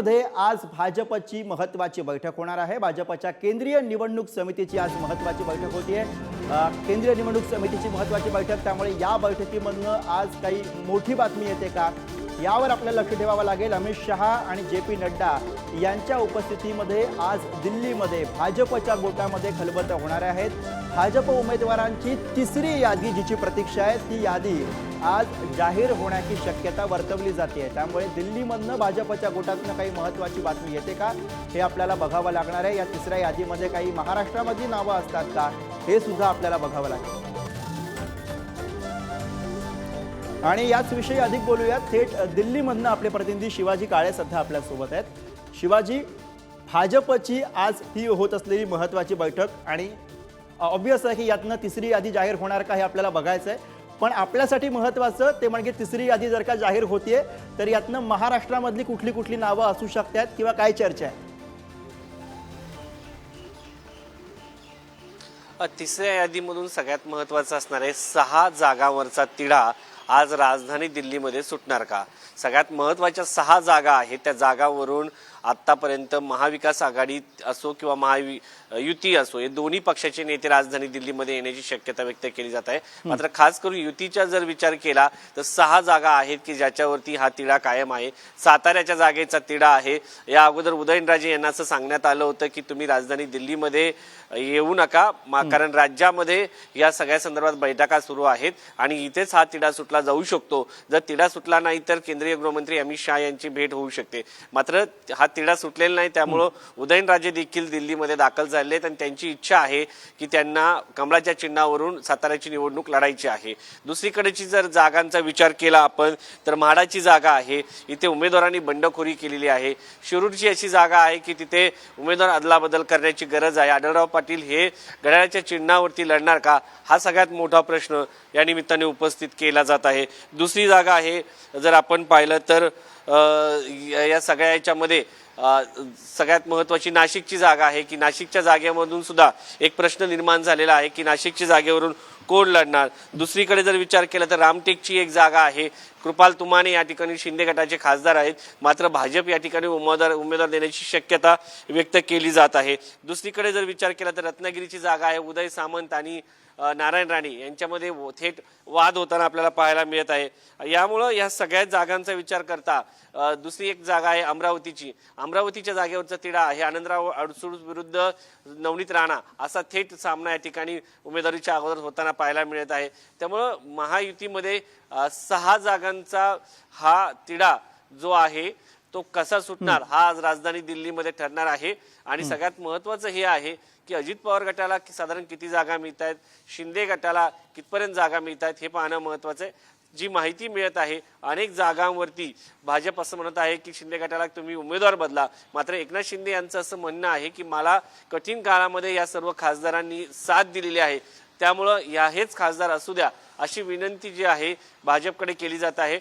दिल्लीमध्ये आज भाजपची महत्त्वाची बैठक होणार आहे. भाजपच्या केंद्रीय निवडणूक समितीची आज महत्त्वाची बैठक होती आहे. केंद्रीय निवडणूक समितीची महत्त्वाची बैठक त्यामुळे या बैठकीमधनं आज काही मोठी बातमी येते का? यावर आपल्याला लक्ष ठेवावं लागेल. अमित शहा आणि जे पी नड्डा यांच्या उपस्थितीमध्ये आज दिल्लीमध्ये भाजपच्या गोटामध्ये खलबत होणार आहेत. भाजप उमेदवारांची तिसरी यादी जिची प्रतीक्षा आहे ती यादी आज जाहीर होण्याची शक्यता वर्तवली जाते. त्यामुळे दिल्लीमधनं भाजपच्या गोटातनं काही महत्त्वाची बातमी येते का हे आपल्याला बघावं लागणार आहे. या तिसऱ्या यादीमध्ये काही महाराष्ट्रामधली नावं असतात का हे सुद्धा आपल्याला बघावं लागेल. आणि याच विषयी अधिक बोलूयात. थेट दिल्लीमधनं आपले प्रतिनिधी शिवाजी काळे सध्या आपल्यासोबत आहेत. शिवाजी भाजपची आज ही होत असलेली महत्त्वाची बैठक आणि ऑब्वियस आहे की यातनं तिसरी यादी जाहीर होणार का हे आपल्याला बघायचं आहे पण आपल्यासाठी महत्त्वाचं ते म्हणजे तिसरी यादी जर का जाहीर होतीये तर यातनं महाराष्ट्रामधली कुठली कुठली नावं असू शकतात किंवा काय चर्चा आहे? तिसऱ्या यादीमधून सगळ्यात महत्त्वाचं असणार आहे सहा जागांवरचा तिढा आज राजधानी दिल्लीमध्ये सुटणार का? सगळ्यात महत्त्वाच्या सहा जागा आहेत. त्या जागावरून आतापर्यंत महाविकास आघाडी असो किंवा महावि युती असो हे दोन्ही पक्षाचे नेते राजधानी दिल्लीमध्ये येण्याची शक्यता व्यक्त केली जात आहे. मात्र खास करून युतीचा जर विचार केला तर सहा जागा आहेत की ज्याच्यावरती हा तिढा कायम आहे. साताऱ्याच्या जागेचा तिढा आहे. या अगोदर उदयनराजे यांना असं सांगण्यात आलं होतं की तुम्ही राजधानी दिल्लीमध्ये येऊ नका मा- कारण राज्यामध्ये या सगळ्या संदर्भात बैठका सुरू आहेत आणि इथेच हा तिढा सुटला जाऊ शकतो. जर तिढा सुटला नाही तर केंद्रीय गृहमंत्री अमित शहा यांची भेट होऊ शकते. मात्र हा तिढा सुटलेला नाही त्यामुळं उदयनराजे देखील दिल्लीमध्ये दाखल झाले आहेत आणि त्यांची इच्छा आहे की त्यांना कमळाच्या चिन्हावरून साताऱ्याची निवडणूक लढायची आहे. दुसरीकडेची जर जागांचा विचार केला आपण तर म्हाडाची जागा आहे. इथे उमेदवारांनी बंडखोरी केलेली आहे. शिरूरची अशी जागा आहे की तिथे उमेदवार अदलाबदल करण्याची गरज आहे. आढळराव पाटील हे घड्याळाच्या चिन्हावरती लढणार का? हा सगळ्यात मोठा प्रश्न या निमित्ताने उपस्थित केला जात आहे. दुसरी जागा आहे जर आपण पाहिलं तर या या सगळ्या याच्यामध्ये सगळ्यात महत्त्वाची नाशिकची जागा आहे की नाशिकच्या जागेमधून सुद्धा एक प्रश्न निर्माण झालेला आहे की नाशिकच्या जागेवरून कोण लढणार? दुसरीकडे जर विचार केला तर रामटेकची एक जागा आहे. कृपाल तुमाने या ठिकाणी शिंदे गटाचे खासदार आहेत. मात्र भाजप या ठिकाणी उमेदवार उमेदवार देण्याची शक्यता व्यक्त केली जात आहे. दुसरीकडे जर विचार केला तर रत्नागिरीची जागा आहे. उदय सामंत आणि नारायण राणे यांच्यामध्ये व- थेट वाद होताना आपल्याला पाहायला मिळत आहे. यामुळं या सगळ्या जागांचा विचार करता दुसरी एक जागा आहे अमरावतीची. अमरावतीच्या जागेवरचा तिढा आहे. आनंदराव अडसूळ विरुद्ध नवनीत राणा असा थेट सामना या ठिकाणी उमेदवारीच्या अगोदर होताना पाहायला मिळत आहे. त्यामुळं महायुतीमध्ये सहा जागांचा हा तिढा जो आहे तो कसा सुटणार? हा आज राजधानी दिल्लीमध्ये ठरणार आहे. आणि सगळ्यात महत्वाचं हे आहे की अजित पवार गटाला कि- साधारण किती जागा मिळत आहेत शिंदे गटाला कितपर्यंत जागा मिळत आहेत हे पाहणं महत्वाचं आहे. जी माहिती मिळत आहे अनेक जागांवरती भाजप असं म्हणत आहे की शिंदे गटाला तुम्ही उमेदवार बदला. मात्र एकनाथ शिंदे यांचं असं म्हणणं आहे की मला कठीण काळामध्ये या सर्व खासदारांनी साथ दिलेली आहे. त्यामुळं या हेच खासदार असू द्या अशी विनंती जी आहे भाजपकडे केली जात आहे.